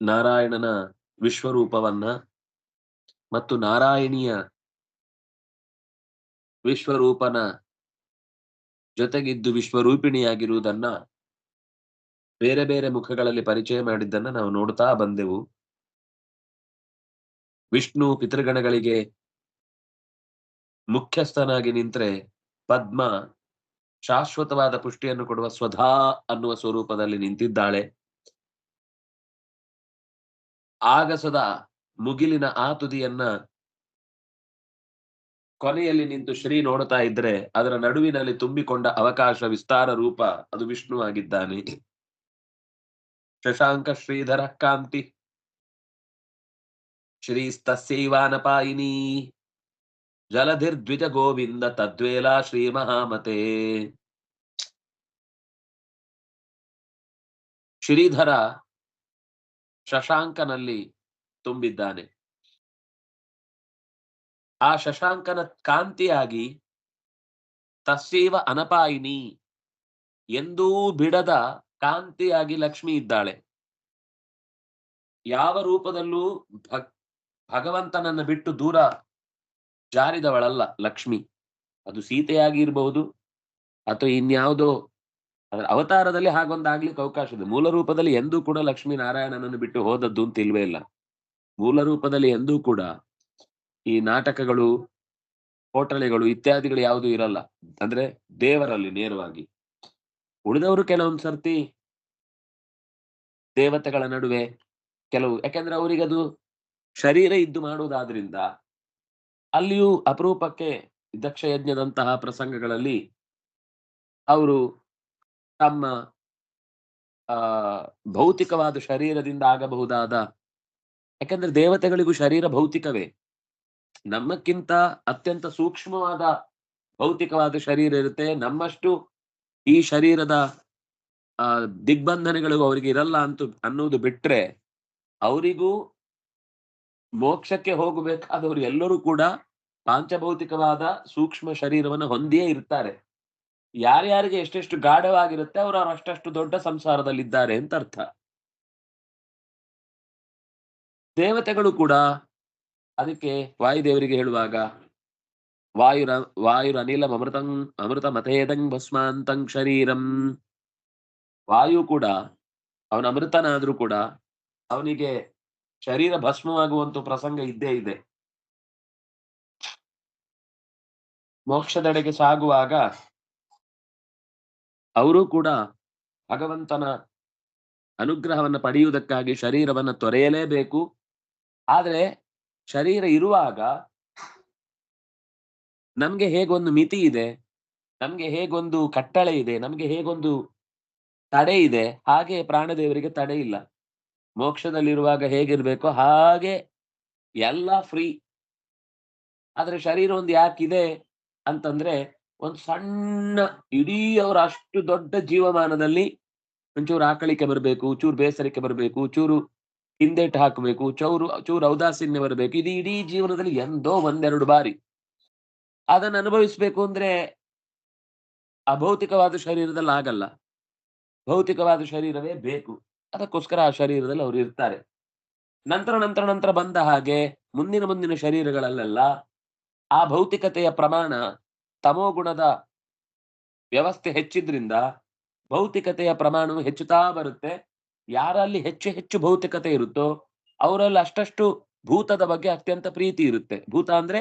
ನಾರಾಯಣನ ವಿಶ್ವರೂಪವನ್ನ ಮತ್ತು ನಾರಾಯಣಿಯ ವಿಶ್ವರೂಪನ ಜೊತೆಗಿದ್ದು ವಿಶ್ವರೂಪಿಣಿಯಾಗಿರುವುದನ್ನ ಬೇರೆ ಬೇರೆ ಮುಖಗಳಲ್ಲಿ ಪರಿಚಯ ಮಾಡಿದ್ದನ್ನ ನಾವು ನೋಡ್ತಾ ಬಂದೆವು. ವಿಷ್ಣು ಪಿತೃಗಣಗಳಿಗೆ ಮುಖ್ಯಸ್ಥನಾಗಿ ನಿಂತ್ರೆ ಪದ್ಮ ಶಾಶ್ವತವಾದ ಪುಷ್ಟಿಯನ್ನು ಕೊಡುವ ಸ್ವಧಾ ಅನ್ನುವ ಸ್ವರೂಪದಲ್ಲಿ ನಿಂತಿದ್ದಾಳೆ. ಆಗಸದ ಮುಗಿಲಿನ ಆ ತುದಿಯನ್ನ ಕೊನೆಯಲ್ಲಿ ನಿಂತು ಶ್ರೀ ನೋಡ್ತಾ ಇದ್ರೆ ಅದರ ನಡುವಿನಲ್ಲಿ ತುಂಬಿಕೊಂಡ ಅವಕಾಶ ವಿಸ್ತಾರ ರೂಪ ಅದು ವಿಷ್ಣು ಆಗಿದ್ದಾನೆ. ಶಶಾಂಕ ಶ್ರೀಧರ ಕಾಂತಿ. ಶ್ರೀಸ್ತಸ್ಯೈವಾನಪಾಯಿನಿ ಜಲಧಿರ್ದ್ವಿಜ ಗೋವಿಂದ ತದ್ವೇಲ ಶ್ರೀ ಮಹಾಮತೆ. ಶ್ರೀಧರ ಶಶಾಂಕನಲ್ಲಿ ತುಂಬಿದ್ದಾನೆ. ಆ ಶಶಾಂಕನ ಕಾಂತಿಯಾಗಿ, ತಸ್ಸೀವ ಅನಪಾಯಿನಿ, ಎಂದೂ ಬಿಡದ ಕಾಂತಿಯಾಗಿ ಲಕ್ಷ್ಮಿ ಇದ್ದಾಳೆ. ಯಾವ ರೂಪದಲ್ಲೂ ಭಗವಂತನನ್ನು ಬಿಟ್ಟು ದೂರ ಜಾರಿದವಳಲ್ಲ ಲಕ್ಷ್ಮಿ. ಅದು ಸೀತೆಯಾಗಿ ಇರಬಹುದು ಅಥವಾ ಇನ್ಯಾವುದೋ ಅದರ ಅವತಾರದಲ್ಲಿ ಹಾಗೊಂದಾಗ್ಲಿಕ್ಕೆ ಅವಕಾಶ ಇದೆ. ಮೂಲ ರೂಪದಲ್ಲಿ ಎಂದೂ ಕೂಡ ಲಕ್ಷ್ಮೀ ನಾರಾಯಣನನ್ನು ಬಿಟ್ಟು ಹೋದದ್ದು ಅಂತ ಇಲ್ವೇ ಇಲ್ಲ. ಮೂಲ ರೂಪದಲ್ಲಿ ಎಂದೂ ಕೂಡ ಈ ನಾಟಕಗಳು ಹೋಟಳೆಗಳು ಇತ್ಯಾದಿಗಳು ಯಾವುದು ಇರಲ್ಲ. ಅಂದ್ರೆ ದೇವರಲ್ಲಿ ನೇರವಾಗಿ. ಉಳಿದವರು ಕೆಲವೊಂದ್ ಸರ್ತಿ ದೇವತೆಗಳ ನಡುವೆ ಕೆಲವು, ಯಾಕಂದ್ರೆ ಅವರಿಗದು ಶರೀರ ಇದ್ದು ಮಾಡುವುದಾದ್ರಿಂದ ಅಲ್ಲಿಯೂ ಅಪರೂಪಕ್ಕೆ ದಕ್ಷ ಯಜ್ಞದಂತಹ ಪ್ರಸಂಗಗಳಲ್ಲಿ ಅವರು ತಮ್ಮ, ಆ, ಭೌತಿಕವಾದ ಶರೀರದಿಂದ ಆಗಬಹುದಾದ, ಯಾಕಂದ್ರೆ ದೇವತೆಗಳಿಗೂ ಶರೀರ ಭೌತಿಕವೇ. ನಮ್ಮಕ್ಕಿಂತ ಅತ್ಯಂತ ಸೂಕ್ಷ್ಮವಾದ ಭೌತಿಕವಾದ ಶರೀರ ಇರುತ್ತೆ. ನಮ್ಮಷ್ಟು ಈ ಶರೀರದ, ಆ, ದಿಗ್ಬಂಧನೆಗಳು ಅವರಿಗೆ ಇರಲ್ಲ ಅಂತ ಅನ್ನೋದು ಬಿಟ್ರೆ ಅವರಿಗೂ ಮೋಕ್ಷಕ್ಕೆ ಹೋಗಬೇಕಾದವರು ಎಲ್ಲರೂ ಕೂಡ ಪಾಂಚಭೌತಿಕವಾದ ಸೂಕ್ಷ್ಮ ಶರೀರವನ್ನು ಹೊಂದಿಯೇ ಇರ್ತಾರೆ. ಯಾರ್ಯಾರಿಗೆ ಎಷ್ಟೆಷ್ಟು ಗಾಢವಾಗಿರುತ್ತೆ ಅವರು ಅಷ್ಟಷ್ಟು ದೊಡ್ಡ ಸಂಸಾರದಲ್ಲಿದ್ದಾರೆ ಅಂತ ಅರ್ಥ. ದೇವತೆಗಳು ಕೂಡ ಅದಕ್ಕೆ ವಾಯುದೇವರಿಗೆ ಹೇಳುವಾಗ, ವಾಯುರ ವಾಯುರ ಅನಿಲಂ ಅಮೃತಂ, ಅಮೃತ ಮತೇದಂ ಭಸ್ಮಾಂತಂ ಶರೀರಂ. ವಾಯು ಕೂಡ, ಅವನ ಅಮೃತನಾದ್ರೂ ಕೂಡ ಅವನಿಗೆ ಶರೀರ ಭಸ್ಮವಾಗುವಂತ ಪ್ರಸಂಗ ಇದ್ದೇ ಇದೆ. ಮೋಕ್ಷದೆಡೆಗೆ ಸಾಗುವಾಗ ಅವರು ಕೂಡ ಭಗವಂತನ ಅನುಗ್ರಹವನ್ನ ಪಡೆಯುವುದಕ್ಕಾಗಿ ಶರೀರವನ್ನ ತೊರೆಯಲೇಬೇಕು. ಆದ್ರೆ ಶರೀರ ಇರುವಾಗ ನಮ್ಗೆ ಹೇಗೊಂದು ಮಿತಿ ಇದೆ, ನಮ್ಗೆ ಹೇಗೊಂದು ಕಟ್ಟಳೆ ಇದೆ, ನಮ್ಗೆ ಹೇಗೊಂದು ತಡೆ ಇದೆ, ಹಾಗೆ ಪ್ರಾಣದೇವರಿಗೆ ತಡೆ ಇಲ್ಲ. ಮೋಕ್ಷದಲ್ಲಿರುವಾಗ ಹೇಗಿರ್ಬೇಕು ಹಾಗೆ ಎಲ್ಲ ಫ್ರೀ. ಆದ್ರೆ ಶರೀರ ಒಂದು ಯಾಕಿದೆ ಅಂತಂದ್ರೆ ಒಂದು ಸಣ್ಣ ಇಡೀ ಅವ್ರ ಅಷ್ಟು ದೊಡ್ಡ ಜೀವಮಾನದಲ್ಲಿ ಒಂಚೂರು ಆಕಳಿಕೆ ಬರಬೇಕು, ಚೂರು ಬೇಸರಿಕೆ ಬರಬೇಕು, ಚೂರು ಹಿಂದೇಟು ಹಾಕಬೇಕು, ಚೌರು, ಚೂರು ಔದಾಸೀನ್ಯ ಬರಬೇಕು. ಇದು ಇಡೀ ಜೀವನದಲ್ಲಿ ಎಂದೋ ಒಂದೆರಡು ಬಾರಿ. ಅದನ್ನು ಅನುಭವಿಸ್ಬೇಕು ಅಂದ್ರೆ ಅಭೌತಿಕವಾದ ಶರೀರದಲ್ಲಿ ಆಗಲ್ಲ. ಭೌತಿಕವಾದ ಶರೀರವೇ ಬೇಕು. ಅದಕ್ಕೋಸ್ಕರ ಆ ಶರೀರದಲ್ಲಿ ಅವರು ಇರ್ತಾರೆ. ನಂತರ ನಂತರ ನಂತರ ಬಂದ ಹಾಗೆ ಮುಂದಿನ ಮುಂದಿನ ಶರೀರಗಳಲ್ಲೆಲ್ಲ ಆ ಭೌತಿಕತೆಯ ಪ್ರಮಾಣ ತಮೋಗುಣದ ವ್ಯವಸ್ಥೆ ಹೆಚ್ಚಿದ್ರಿಂದ ಭೌತಿಕತೆಯ ಪ್ರಮಾಣವು ಹೆಚ್ಚುತ್ತಾ ಬರುತ್ತೆ. ಯಾರಲ್ಲಿ ಹೆಚ್ಚು ಹೆಚ್ಚು ಭೌತಿಕತೆ ಇರುತ್ತೋ ಅವರಲ್ಲಿ ಅಷ್ಟಷ್ಟು ಭೂತದ ಬಗ್ಗೆ ಅತ್ಯಂತ ಪ್ರೀತಿ ಇರುತ್ತೆ. ಭೂತ ಅಂದ್ರೆ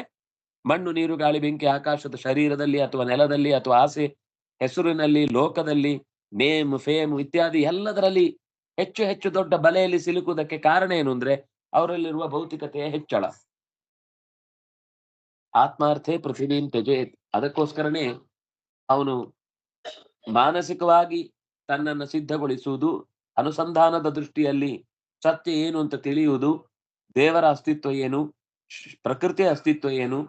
ಮಣ್ಣು, ನೀರು, ಗಾಳಿ, ಬೆಂಕಿ, ಆಕಾಶದ ಶರೀರದಲ್ಲಿ ಅಥವಾ ನೆಲದಲ್ಲಿ ಅಥವಾ ಆಸೆ ಹೆಸರಿನಲ್ಲಿ, ಲೋಕದಲ್ಲಿ, ನೇಮ್, ಫೇಮ್ ಇತ್ಯಾದಿ ಎಲ್ಲದರಲ್ಲಿ ಹೆಚ್ಚು ಹೆಚ್ಚು ದೊಡ್ಡ ಬಲೆಯಲ್ಲಿ ಸಿಲುಕುವುದಕ್ಕೆ ಕಾರಣ ಏನು ಅಂದ್ರೆ ಅವರಲ್ಲಿರುವ ಭೌತಿಕತೆಯ ಹೆಚ್ಚಳ. ಆತ್ಮಾರ್ಥೆ ಪೃಥ್ವೀನ್ ತ್ಯಜೇತ್ ಅದಕ್ಕೋಸ್ಕರನೇ ಅವನು ಮಾನಸಿಕವಾಗಿ ತನ್ನನ್ನು ಸಿದ್ಧಗೊಳಿಸುವುದು, ಅನುಸಂಧಾನದ ದೃಷ್ಟಿಯಲ್ಲಿ ಸತ್ಯ ಏನು ಅಂತ ತಿಳಿಯುವುದು, ದೇವರ ಅಸ್ತಿತ್ವ ಏನು ಪ್ರಕೃತಿಯ ಅಸ್ತಿತ್ವ ಏನು,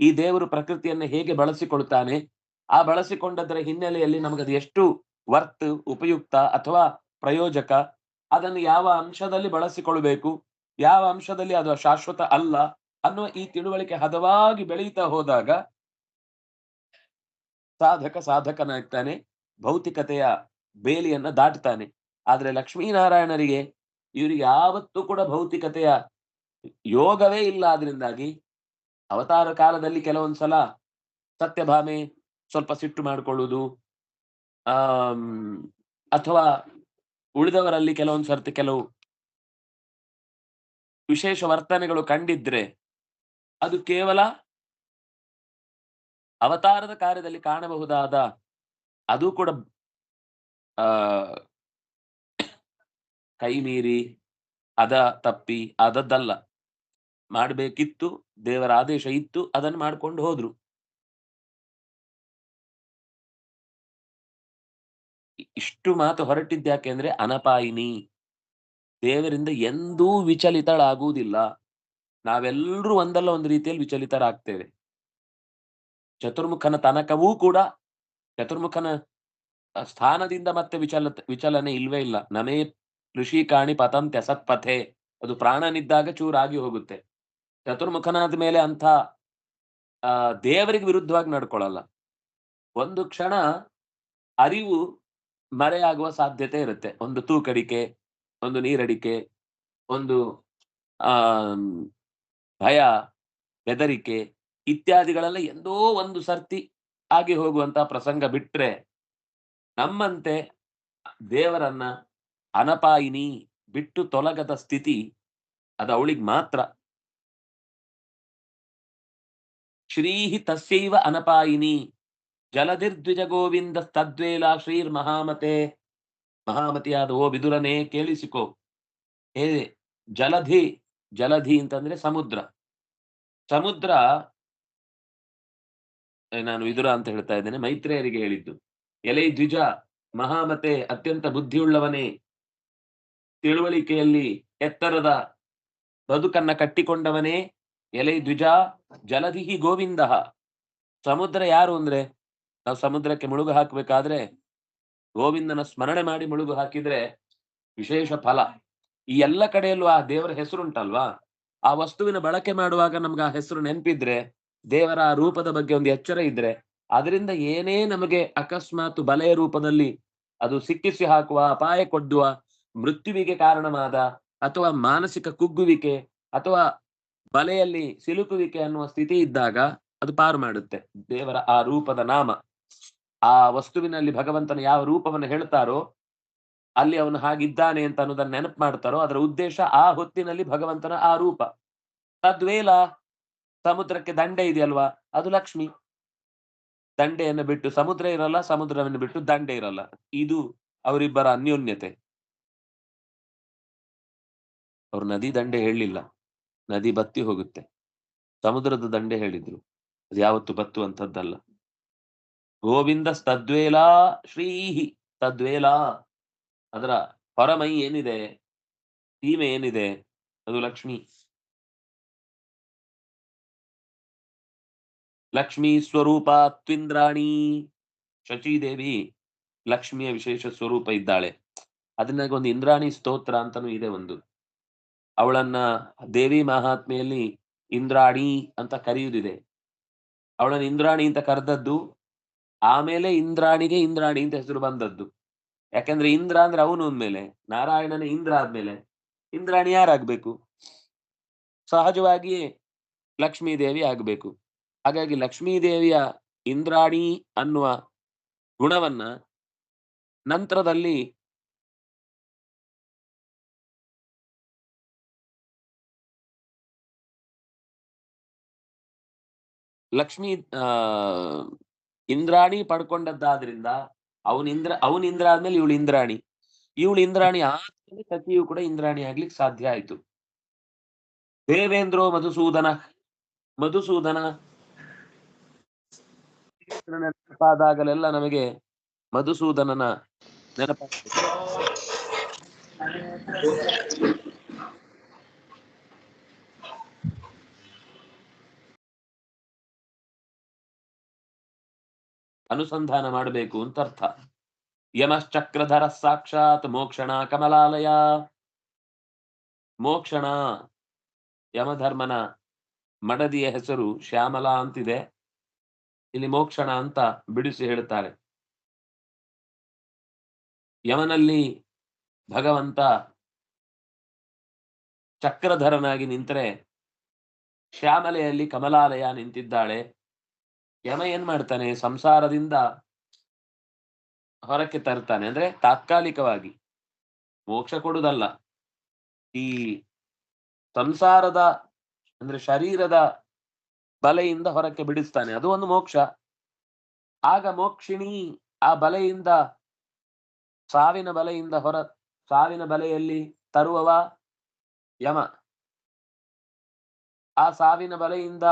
ಈ ದೇವರು ಪ್ರಕೃತಿಯನ್ನು ಹೇಗೆ ಬಳಸಿಕೊಳ್ತಾನೆ, ಆ ಬಳಸಿಕೊಂಡದರ ಹಿನ್ನೆಲೆಯಲ್ಲಿ ನಮಗದು ಎಷ್ಟು ವರ್ತ್, ಉಪಯುಕ್ತ ಅಥವಾ ಪ್ರಯೋಜಕ, ಅದನ್ನು ಯಾವ ಅಂಶದಲ್ಲಿ ಬಳಸಿಕೊಳ್ಬೇಕು, ಯಾವ ಅಂಶದಲ್ಲಿ ಅದು ಶಾಶ್ವತ ಅಲ್ಲ ಅನ್ನುವ ಈ ತಿಳುವಳಿಕೆ ಹದವಾಗಿ ಬೆಳೀತಾ ಹೋದಾಗ ಸಾಧಕ ಸಾಧಕನಾಗ್ತಾನೆ, ಭೌತಿಕತೆಯ ಬೇಲಿಯನ್ನ ದಾಟ್ತಾನೆ. ಆದ್ರೆ ಲಕ್ಷ್ಮೀನಾರಾಯಣರಿಗೆ ಇವರು ಯಾವತ್ತೂ ಕೂಡ ಭೌತಿಕತೆಯ ಯೋಗವೇ ಇಲ್ಲ ಆದ್ರಿಂದಾಗಿ ಅವತಾರ ಕಾಲದಲ್ಲಿ ಕೆಲವೊಂದ್ಸಲ ಸತ್ಯಭಾಮೆ ಸ್ವಲ್ಪ ಸಿಟ್ಟು ಮಾಡಿಕೊಳ್ಳುವುದು ಆ ಅಥವಾ ಉಳಿದವರಲ್ಲಿ ಕೆಲವೊಂದ್ ಸರ್ತಿ ಕೆಲವು ವಿಶೇಷ ವರ್ತನೆಗಳು ಕಂಡಿದ್ರೆ ಅದು ಕೇವಲ ಅವತಾರದ ಕಾರ್ಯದಲ್ಲಿ ಕಾಣಬಹುದಾದ ಅದು ಕೂಡ ಕೈ ಮೀರಿ, ಅದ ತಪ್ಪಿ, ಅದದ್ದಲ್ಲ. ಮಾಡಬೇಕಿತ್ತು, ದೇವರ ಆದೇಶ ಇತ್ತು, ಅದನ್ನು ಮಾಡ್ಕೊಂಡು ಹೋದ್ರು. ಇಷ್ಟು ಮಾತು ಹೊರಟಿದ್ದ ಅಂದ್ರೆ ಅನಪಾಯಿನಿ. ದೇವರಿಂದ ಎಂದೂ ವಿಚಲಿತಳಾಗುವುದಿಲ್ಲ. ನಾವೆಲ್ಲರೂ ಒಂದಲ್ಲ ಒಂದು ರೀತಿಯಲ್ಲಿ ವಿಚಲಿತರಾಗ್ತೇವೆ. ಚತುರ್ಮುಖನ ತನಕವೂ ಕೂಡ ಚತುರ್ಮುಖನ ಸ್ಥಾನದಿಂದ ಮತ್ತೆ ವಿಚಲ ವಿಚಲನೆ ಇಲ್ವೇ ಇಲ್ಲ. ನಮೇ ಋಷಿಕಾಣಿ ಪತಂತೆ ಸತ್ಪಥೆ. ಅದು ಪ್ರಾಣನಿದ್ದಾಗ ಚೂರಾಗಿ ಹೋಗುತ್ತೆ. ಚತುರ್ಮುಖನಾದ ಮೇಲೆ ಅಂಥ ಆ, ದೇವರಿಗೆ ವಿರುದ್ಧವಾಗಿ ನಡ್ಕೊಳ್ಳಲ್ಲ. ಒಂದು ಕ್ಷಣ ಅರಿವು ಮರೆಯಾಗುವ ಸಾಧ್ಯತೆ ಇರುತ್ತೆ. ಒಂದು ತೂಕಡಿಕೆ ಒಂದು ನೀರಡಿಕೆ ಒಂದು ಆ ಭಯ, ಬೆದರಿಕೆ ಇತ್ಯಾದಿಗಳೆಲ್ಲ ಎಂದೋ ಒಂದು ಸರ್ತಿ ಆಗಿ ಹೋಗುವಂತ ಪ್ರಸಂಗ ಬಿಟ್ರೆ ನಮ್ಮಂತೆ ದೇವರನ್ನ ಅನಪಾಯಿನಿ ಬಿಟ್ಟು ತೊಲಗದ ಸ್ಥಿತಿ ಅದು ಅವಳಿಗೆ ಮಾತ್ರ. ಶ್ರೀಹಿ ತಸ್ಯೈವ ಅನಪಾಯಿನಿ ಜಲಧಿರ್ದ್ವಿಜ ಗೋವಿಂದ ತದ್ವೇಲ ಶ್ರೀರ್ ಮಹಾಮತೆ ಮಹಾಮತಿಯಾದ ಓ ಬಿದುರನೇ ಕೇಳಿಸಿಕೋ. ಹೇ ಜಲಧಿ ಜಲಧಿ ಅಂತಂದ್ರೆ ಸಮುದ್ರ. ಸಮುದ್ರ ನಾನು ವಿದುರ ಅಂತ ಹೇಳ್ತಾ ಇದ್ದೇನೆ. ಮೈತ್ರೇಯರಿಗೆ ಹೇಳಿದ್ದು. ಎಲೆ ದ್ವಿಜ, ಮಹಾಮತೆ ಅತ್ಯಂತ ಬುದ್ಧಿಯುಳ್ಳವನೇ. ತಿಳುವಳಿಕೆಯಲ್ಲಿ ಎತ್ತರದ ಬದುಕನ್ನ ಕಟ್ಟಿಕೊಂಡವನೇ ಎಲೆ ದ್ವಿಜ ಜಲಧಿಹಿ ಗೋವಿಂದ. ಸಮುದ್ರ ಯಾರು ಅಂದ್ರೆ? ನಾವು ಸಮುದ್ರಕ್ಕೆ ಮುಳುಗು ಹಾಕಬೇಕಾದ್ರೆ ಗೋವಿಂದನ ಸ್ಮರಣೆ ಮಾಡಿ ಮುಳುಗು ಹಾಕಿದ್ರೆ ವಿಶೇಷ ಫಲ. ಈ ಎಲ್ಲ ಕಡೆಯಲ್ಲೂ ಆ ದೇವರ ಹೆಸರುಂಟಲ್ವಾ? ಆ ವಸ್ತುವಿನ ಬಳಕೆ ಮಾಡುವಾಗ ನಮ್ಗೆ ಆ ಹೆಸರು ನೆನಪಿದ್ರೆ, ದೇವರ ಆ ರೂಪದ ಬಗ್ಗೆ ಒಂದು ಎಚ್ಚರ ಇದ್ರೆ, ಅದರಿಂದ ಏನೇ ನಮಗೆ ಅಕಸ್ಮಾತ್ ಬಲೆಯ ರೂಪದಲ್ಲಿ ಅದು ಸಿಕ್ಕಿಸಿ ಹಾಕುವ, ಅಪಾಯ ಕೊಡ್ಡುವ ಮೃತ್ಯುವಿಗೆ ಕಾರಣವಾದ ಅಥವಾ ಮಾನಸಿಕ ಕುಗ್ಗುವಿಕೆ ಅಥವಾ ಬಲೆಯಲ್ಲಿ ಸಿಲುಕುವಿಕೆ ಅನ್ನುವ ಸ್ಥಿತಿ ಇದ್ದಾಗ ಅದು ಪಾರು ಮಾಡುತ್ತೆ. ದೇವರ ಆ ರೂಪದ ನಾಮ. ಆ ವಸ್ತುವಿನಲ್ಲಿ ಭಗವಂತನ ಯಾವ ರೂಪವನ್ನು ಹೇಳ್ತಾರೋ ಅಲ್ಲಿ ಅವನು ಹಾಗಿದ್ದಾನೆ ಅಂತ ಅನ್ನೋದನ್ನ ನೆನಪು ಮಾಡ್ತಾರೋ, ಅದರ ಉದ್ದೇಶ ಆ ಹೊತ್ತಿನಲ್ಲಿ ಭಗವಂತನ ಆ ರೂಪ. ತದ್ವೇಲ ಸಮುದ್ರಕ್ಕೆ ದಂಡೆ ಇದೆಯಲ್ವಾ? ಅದು ಲಕ್ಷ್ಮಿ. ದಂಡೆಯನ್ನು ಬಿಟ್ಟು ಸಮುದ್ರ ಇರಲ್ಲ, ಸಮುದ್ರವನ್ನು ಬಿಟ್ಟು ದಂಡೆ ಇರಲ್ಲ. ಇದು ಅವರಿಬ್ಬರ ಅನ್ಯೋನ್ಯತೆ. ಅವ್ರು ನದಿ ದಂಡೆ ಹೇಳಲಿಲ್ಲ. ನದಿ ಬತ್ತಿ ಹೋಗುತ್ತೆ. ಸಮುದ್ರದ ದಂಡೆ ಹೇಳಿದ್ರು. ಅದು ಯಾವತ್ತು ಬತ್ತುವಂಥದ್ದಲ್ಲ ಗೋವಿಂದ ತದ್ವೇಲಾ ಶ್ರೀಹಿ. ತದ್ವೇಲಾ. ಅದರ ಪರಮೈ ಏನಿದೆ? ಸೀಮೆ ಏನಿದೆ? ಅದು ಲಕ್ಷ್ಮಿ. ಲಕ್ಷ್ಮೀ ಸ್ವರೂಪ ತ್ವಿಂದ್ರಾಣಿ. ಶಚಿದೇವಿ ಲಕ್ಷ್ಮಿಯ ವಿಶೇಷ ಸ್ವರೂಪ ಇದ್ದಾಳೆ. ಅದನ್ನ ಒಂದು ಇಂದ್ರಾಣಿ ಸ್ತೋತ್ರ ಅಂತಾನೂ ಇದೆ ಒಂದು. ಅವಳನ್ನ ದೇವಿ ಮಹಾತ್ಮೆಯಲ್ಲಿ ಇಂದ್ರಾಣಿ ಅಂತ ಕರೆಯುವುದಿದೆ. ಅವಳನ್ನ ಇಂದ್ರಾಣಿ ಅಂತ ಕರೆದದ್ದು, ಆಮೇಲೆ ಇಂದ್ರಾಣಿಗೆ ಇಂದ್ರಾಣಿ ಅಂತ ಹೆಸರು ಬಂದದ್ದು. ಯಾಕಂದ್ರೆ ಇಂದ್ರ ಅಂದ್ರೆ ಅವನು ಅಂದ್ಮೇಲೆ, ನಾರಾಯಣನ ಇಂದ್ರ ಆದ್ಮೇಲೆ, ಇಂದ್ರಾಣಿ ಯಾರಾಗ್ಬೇಕು ಸಹಜವಾಗಿಯೇ ಲಕ್ಷ್ಮೀ ದೇವಿ ಆಗ್ಬೇಕು. ಹಾಗಾಗಿ ಲಕ್ಷ್ಮೀ ದೇವಿಯ ಇಂದ್ರಾಣಿ ಅನ್ನುವ ಗುಣವನ್ನ ನಂತರದಲ್ಲಿ ಲಕ್ಷ್ಮಿ ಇಂದ್ರಾಣಿ ಪಡ್ಕೊಂಡದ್ದಾದ್ರಿಂದ ಅವನ್ ಇಂದ್ರ ಅವನ್ ಇಂದ್ರ ಆದ್ಮೇಲೆ ಇವಳು ಇಂದ್ರಾಣಿ. ಇವಳು ಇಂದ್ರಾಣಿ ಆದ್ಮೇಲೆ ಸತಿಯು ಕೂಡ ಇಂದ್ರಾಣಿ ಆಗ್ಲಿಕ್ಕೆ ಸಾಧ್ಯ ಆಯ್ತು. ದೇವೇಂದ್ರೋ ಮಧುಸೂದನ ಮಧುಸೂದನ. ನೆನಪಾದಾಗಲೆಲ್ಲ ನಮಗೆ ಮಧುಸೂದನನ ನೆನಪ ಅನುಸಂಧಾನ ಮಾಡಬೇಕು ಅಂತ ಅರ್ಥ. ಯಮಶ್ಚಕ್ರಧರ ಸಾಕ್ಷಾತ್ ಮೋಕ್ಷಣ ಕಮಲಾಲಯ. ಮೋಕ್ಷಣ ಯಮಧರ್ಮನ ಮಡದಿಯ ಹೆಸರು ಶ್ಯಾಮಲಾ ಅಂತಿದೆ. ಇಲ್ಲಿ ಮೋಕ್ಷಣ ಅಂತ ಬಿಡಿಸಿ ಹೇಳ್ತಾರೆ ಯಮನಲ್ಲಿ ಭಗವಂತ ಚಕ್ರಧರನಾಗಿ ನಿಂತರೆ ಶ್ಯಾಮಲೆಯಲ್ಲಿ ಕಮಲಾಲಯ ನಿಂತಿದ್ದಾಳೆ. ಯಮ ಏನ್ ಮಾಡ್ತಾನೆ? ಸಂಸಾರದಿಂದ ಹೊರಕ್ಕೆ ತರ್ತಾನೆ. ಅಂದ್ರೆ ತಾತ್ಕಾಲಿಕವಾಗಿ. ಮೋಕ್ಷ ಕೊಡುದಲ್ಲ ಈ ಸಂಸಾರದ, ಅಂದ್ರೆ ಶರೀರದ ಬಲೆಯಿಂದ ಹೊರಕ್ಕೆ ಬಿಡಿಸ್ತಾನೆ. ಅದು ಒಂದು ಮೋಕ್ಷ. ಆಗ ಮೋಕ್ಷಿಣಿ ಆ ಬಲೆಯಿಂದ, ಸಾವಿನ ಬಲೆಯಿಂದ ಹೊರ, ಸಾವಿನ ಬಲೆಯಲ್ಲಿ ತರುವವ ಯಮ. ಆ ಸಾವಿನ ಬಲೆಯಿಂದ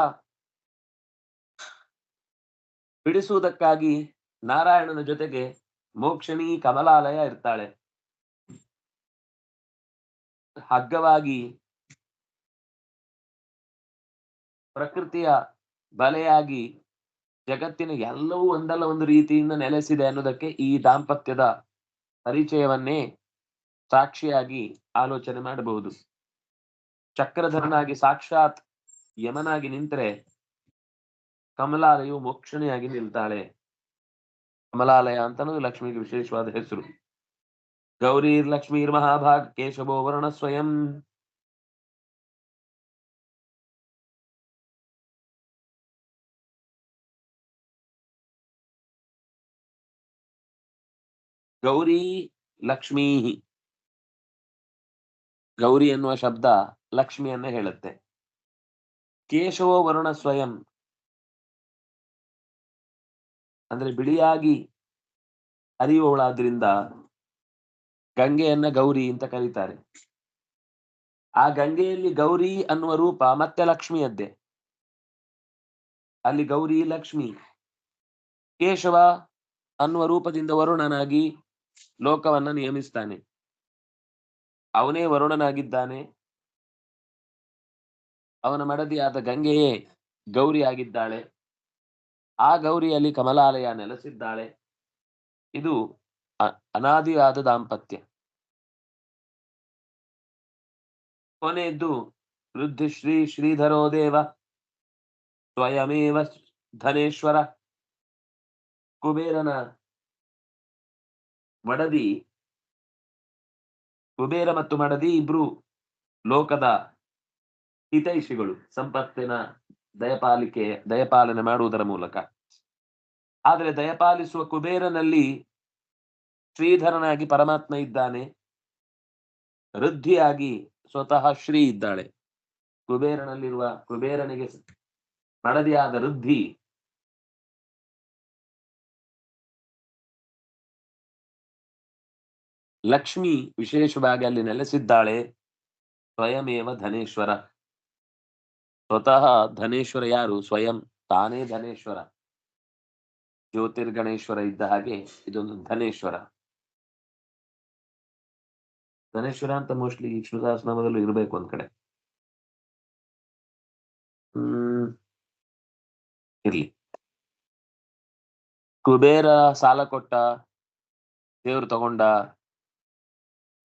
ಬಿಡಿಸುವುದಕ್ಕಾಗಿ ನಾರಾಯಣನ ಜೊತೆಗೆ ಮೋಕ್ಷಣಿ ಕಮಲಾಲಯ ಇರ್ತಾಳೆ. ಹಗ್ಗವಾಗಿ ಪ್ರಕೃತಿಯ ಬಲೆಯಾಗಿ ಜಗತ್ತಿನ ಎಲ್ಲವೂ ಒಂದಲ್ಲ ಒಂದು ರೀತಿಯಿಂದ ನೆಲೆಸಿದೆ ಅನ್ನೋದಕ್ಕೆ ಈ ದಾಂಪತ್ಯದ ಪರಿಚಯವನ್ನೇ ಸಾಕ್ಷಿಯಾಗಿ ಆಲೋಚನೆ ಮಾಡಬಹುದು. ಚಕ್ರಧರನಾಗಿ ಸಾಕ್ಷಾತ್ ಯಮನಾಗಿ ನಿಂತರೆ ಕಮಲಾಲಯವು ಮೋಕ್ಷಣಿಯಾಗಿ ನಿಲ್ತಾಳೆ. ಕಮಲಾಲಯ ಅಂತ ಲಕ್ಷ್ಮೀಗೆ ವಿಶೇಷವಾದ ಹೆಸರು. ಗೌರೀರ್ ಲಕ್ಷ್ಮೀರ್ ಮಹಾಭಾಗ್ ಕೇಶವೋ ವರ್ಣ ಸ್ವಯಂ. ಗೌರಿ ಲಕ್ಷ್ಮೀ. ಗೌರಿ ಎನ್ನುವ ಶಬ್ದ ಲಕ್ಷ್ಮಿಯನ್ನ ಹೇಳುತ್ತೆ. ಕೇಶವೋ ವರ್ಣ ಸ್ವಯಂ. ಅಂದ್ರೆ ಬಿಳಿಯಾಗಿ ಹರಿಯುವವಳಾದ್ರಿಂದ ಗಂಗೆಯನ್ನ ಗೌರಿ ಅಂತ ಕರೀತಾರೆ. ಆ ಗಂಗೆಯಲ್ಲಿ ಗೌರಿ ಅನ್ನುವ ರೂಪ ಮತ್ತೆ ಲಕ್ಷ್ಮಿಯದ್ದೇ. ಅಲ್ಲಿ ಗೌರಿ, ಲಕ್ಷ್ಮಿ, ಕೇಶವ ಅನ್ನುವ ರೂಪದಿಂದ ವರುಣನಾಗಿ ಲೋಕವನ್ನ ನಿಯಮಿಸ್ತಾನೆ. ಅವನೇ ವರುಣನಾಗಿದ್ದಾನೆ. ಅವನ ಮಡದಿಯಾದ ಗಂಗೆಯೇ ಗೌರಿ ಆಗಿದ್ದಾಳೆ ಆ ಗೌರಿಯಲ್ಲಿ ಕಮಲಾಲಯ ನೆಲೆಸಿದ್ದಾಳೆ. ಇದು ಅನಾದಿಯಾದ ದಾಂಪತ್ಯ. ಕೊನೆಯದ್ದು ವೃದ್ಧಿಶ್ರೀ ಶ್ರೀಧರೋ ದೇವ, ಸ್ವಯಮೇವ ಧನೇಶ್ವರ, ಕುಬೇರನ ಮಡದಿ, ಕುಬೇರ ಮತ್ತು ಮಡದಿ ಇಬ್ರು ಲೋಕದ ಹಿತೈಷಿಗಳು. ಸಂಪತ್ತಿನ ದಯಪಾಲಿಕೆ, ದಯಪಾಲನೆ ಮಾಡುವುದರ ಮೂಲಕ. ಆದರೆ ದಯಪಾಲಿಸುವ ಕುಬೇರನಲ್ಲಿ ಶ್ರೀಧರನಾಗಿ ಪರಮಾತ್ಮ ಇದ್ದಾನೆ. ವೃದ್ಧಿಯಾಗಿ ಸ್ವತಃ ಶ್ರೀ ಇದ್ದಾಳೆ. ಕುಬೇರನಲ್ಲಿರುವ ಕುಬೇರನಿಗೆ ಮಡದಿಯಾದ ವೃದ್ಧಿ ಲಕ್ಷ್ಮಿ ವಿಶೇಷವಾಗಿ ಅಲ್ಲಿ ನೆಲೆಸಿದ್ದಾಳೆ. ಸ್ವಯಮೇವ ಧನೇಶ್ವರ. ಸ್ವತಃ ಧನೇಶ್ವರ ಯಾರು? ಸ್ವಯಂ ತಾನೇ ಧನೇಶ್ವರ. ಜ್ಯೋತಿರ್ಗಣೇಶ್ವರ ಇದ್ದ ಹಾಗೆ ಇದೊಂದು ಧನೇಶ್ವರ. ಧನೇಶ್ವರ ಅಂತ ಮೋಸ್ಟ್ಲಿ ವಿಷ್ಣುದಾಸನಾಮದಲ್ಲೂ ಇರಬೇಕು ಒಂದ್ ಕಡೆ. ಹ್ಮ್. ಇರ್ಲಿ. ಕುಬೇರ, ಸಾಲ ಕೊಟ್ಟ, ದೇವ್ರು ತಗೊಂಡ,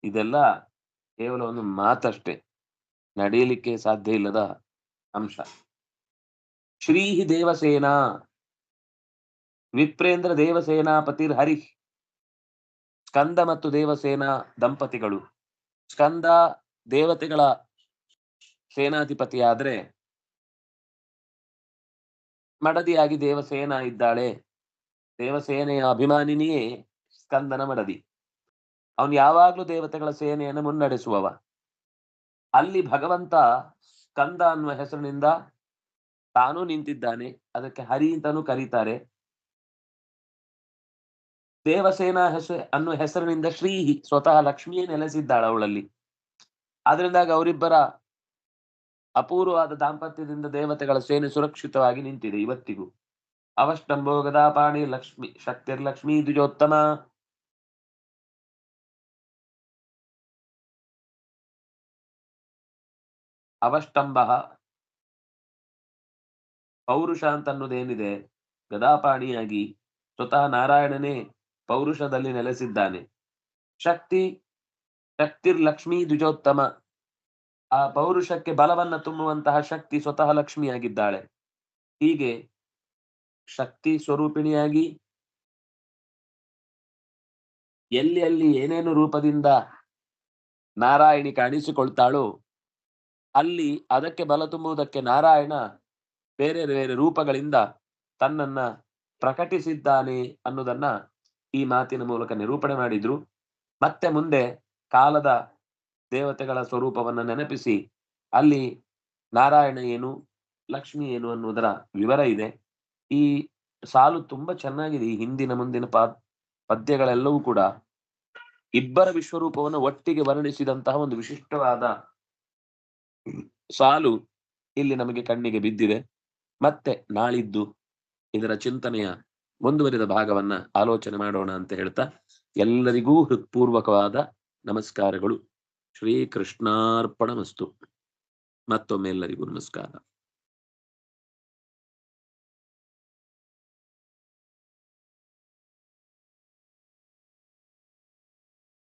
ಇದೆಲ್ಲ ಕೇವಲ ಒಂದು ಮಾತಷ್ಟೇ. ನಡೆಯಲಿಕ್ಕೆ ಸಾಧ್ಯ ಇಲ್ಲದ ಅಂಶ. ಶ್ರೀ ದೇವಸೇನಾ ವಿಪ್ರೇಂದ್ರ ದೇವಸೇನಾಪತಿರ್ ಹರಿ, ಸ್ಕಂದ ಮತ್ತು ದೇವಸೇನಾ ದಂಪತಿಗಳು. ಸ್ಕಂದ ದೇವತೆಗಳ ಸೇನಾಧಿಪತಿಯಾದ್ರೆ ಮಡದಿಯಾಗಿ ದೇವಸೇನ ಇದ್ದಾಳೆ. ದೇವಸೇನೆಯ ಅಭಿಮಾನಿನಿಯೇ ಸ್ಕಂದನ ಮಡದಿ. ಅವನು ಯಾವಾಗ್ಲೂ ದೇವತೆಗಳ ಸೇನೆಯನ್ನು ಮುನ್ನಡೆಸುವವ. ಅಲ್ಲಿ ಭಗವಂತ ಸ್ಕಂದ ಅನ್ನುವ ಹೆಸರಿನಿಂದ ತಾನೂ ನಿಂತಿದ್ದಾನೆ. ಅದಕ್ಕೆ ಹರಿ ಅಂತಾನೂ ಕರೀತಾರೆ. ದೇವಸೇನಾ ಹೆಸರು ಅನ್ನೋ ಹೆಸರಿನಿಂದ ಶ್ರೀ ಸ್ವತಃ ಲಕ್ಷ್ಮಿಯೇ ನೆಲೆಸಿದ್ದಾಳ ಅವಳಲ್ಲಿ. ಆದ್ರಿಂದಾಗಿ ಅವರಿಬ್ಬರ ಅಪೂರ್ವವಾದ ದಾಂಪತ್ಯದಿಂದ ದೇವತೆಗಳ ಸೇನೆ ಸುರಕ್ಷಿತವಾಗಿ ನಿಂತಿದೆ ಇವತ್ತಿಗೂ. ಅವಷ್ಟಂಭೋ ಗದಾಪಾಣಿ ಲಕ್ಷ್ಮಿ ಶಕ್ತಿರ್ಲಕ್ಷ್ಮೀ ದ್ವಿಜೋತ್ತಮ. ಅವಷ್ಟಂಭ ಪೌರುಷ ಅಂತ ಅನ್ನೋದೇನಿದೆ ಗದಾಪಾಣಿಯಾಗಿ ಸ್ವತಃ ನಾರಾಯಣನೇ ಪೌರುಷದಲ್ಲಿ ನೆಲೆಸಿದ್ದಾನೆ. ಶಕ್ತಿ ಶಕ್ತಿರ್ ಲಕ್ಷ್ಮೀ ದ್ವಿಜೋತ್ತಮ. ಆ ಪೌರುಷಕ್ಕೆ ಬಲವನ್ನ ತುಂಬುವಂತಹ ಶಕ್ತಿ ಸ್ವತಃ ಲಕ್ಷ್ಮಿಯಾಗಿದ್ದಾಳೆ. ಹೀಗೆ ಶಕ್ತಿ ಸ್ವರೂಪಿಣಿಯಾಗಿ ಎಲ್ಲಿ ಅಲ್ಲಿ ಏನೇನು ರೂಪದಿಂದ ನಾರಾಯಣಿ ಕಾಣಿಸಿಕೊಳ್ತಾಳೋ, ಅಲ್ಲಿ ಅದಕ್ಕೆ ಬಲ ತುಂಬುವುದಕ್ಕೆ ನಾರಾಯಣ ಬೇರೆ ಬೇರೆ ರೂಪಗಳಿಂದ ತನ್ನನ್ನ ಪ್ರಕಟಿಸಿದ್ದಾನೆ ಅನ್ನೋದನ್ನ ಈ ಮಾತಿನ ಮೂಲಕ ನಿರೂಪಣೆ ಮಾಡಿದ್ರು. ಮತ್ತೆ ಮುಂದೆ ಕಾಲದ ದೇವತೆಗಳ ಸ್ವರೂಪವನ್ನ ನೆನಪಿಸಿ. ಅಲ್ಲಿ ನಾರಾಯಣ ಏನು, ಲಕ್ಷ್ಮಿ ಏನು ಅನ್ನುವುದರ ವಿವರ ಇದೆ. ಈ ಸಾಲು ತುಂಬಾ ಚೆನ್ನಾಗಿದೆ. ಈ ಹಿಂದಿನ ಮುಂದಿನ ಪದ್ಯಗಳೆಲ್ಲವೂ ಕೂಡ. ಇಬ್ಬರ ವಿಶ್ವರೂಪವನ್ನು ಒಟ್ಟಿಗೆ ವರ್ಣಿಸಿದಂತಹ ಒಂದು ವಿಶಿಷ್ಟವಾದ ಸಾಲು ಇಲ್ಲಿ ನಮಗೆ ಕಣ್ಣಿಗೆ ಬಿದ್ದಿದೆ. ಮತ್ತೆ ನಾಳಿದ್ದು ಇದರ ಚಿಂತನೆಯ ಮುಂದುವರಿದ ಭಾಗವನ್ನ ಆಲೋಚನೆ ಮಾಡೋಣ ಅಂತ ಹೇಳ್ತಾ ಎಲ್ಲರಿಗೂ ಹೃತ್ಪೂರ್ವಕವಾದ ನಮಸ್ಕಾರಗಳು. ಶ್ರೀ ಕೃಷ್ಣಾರ್ಪಣ ಮಸ್ತು ಮತ್ತೊಮ್ಮೆ ಎಲ್ಲರಿಗೂ ನಮಸ್ಕಾರ.